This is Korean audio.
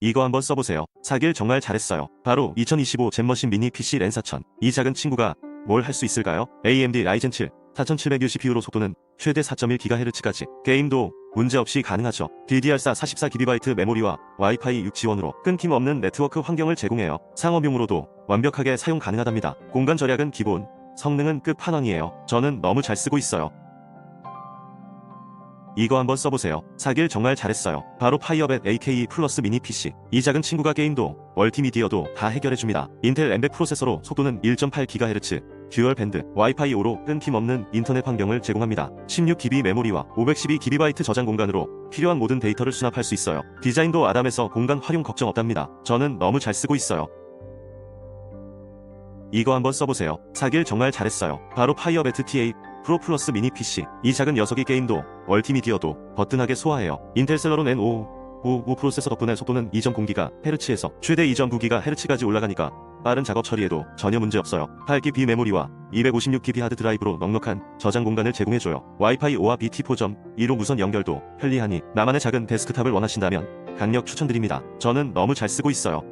이거 한번 써보세요. 사길 정말 잘했어요. 바로 2025 잼머신 미니 PC 랜 4000. 이 작은 친구가 뭘 할 수 있을까요? AMD 라이젠 7 4760U로 속도는 최대 4.1GHz까지 게임도 문제없이 가능하죠. DDR4 44GB 메모리와 와이파이 6 지원으로 끊김없는 네트워크 환경을 제공해요. 상업용으로도 완벽하게 사용 가능하답니다. 공간 절약은 기본, 성능은 끝판왕이에요. 저는 너무 잘 쓰고 있어요. 이거 한번 써보세요. 사길 정말 잘했어요. 바로 파이어벳 AKE 플러스 미니 PC. 이 작은 친구가 게임도 멀티미디어도 다 해결해줍니다. 인텔 엠베 프로세서로 속도는 1.8GHz, 듀얼 밴드, 와이파이 5로 끊김없는 인터넷 환경을 제공합니다. 16GB 메모리와 512GB 저장 공간으로 필요한 모든 데이터를 수납할 수 있어요. 디자인도 아담해서 공간 활용 걱정 없답니다. 저는 너무 잘 쓰고 있어요. 이거 한번 써보세요. 사길 정말 잘했어요. 바로 파이어베트 TA 프로 플러스 미니 PC. 이 작은 녀석이 게임도 멀티미디어도 버튼하게 소화해요. 인텔 셀러론 N5 55 프로세서 덕분에 속도는 2.0GHz에서 최대 2.9GHz까지 올라가니까 빠른 작업 처리에도 전혀 문제 없어요. 8GB 비메모리와 256GB 하드 드라이브로 넉넉한 저장 공간을 제공해줘요. 와이파이 5와 BT4.2로 무선 연결도 편리하니 나만의 작은 데스크탑을 원하신다면 강력 추천드립니다. 저는 너무 잘 쓰고 있어요.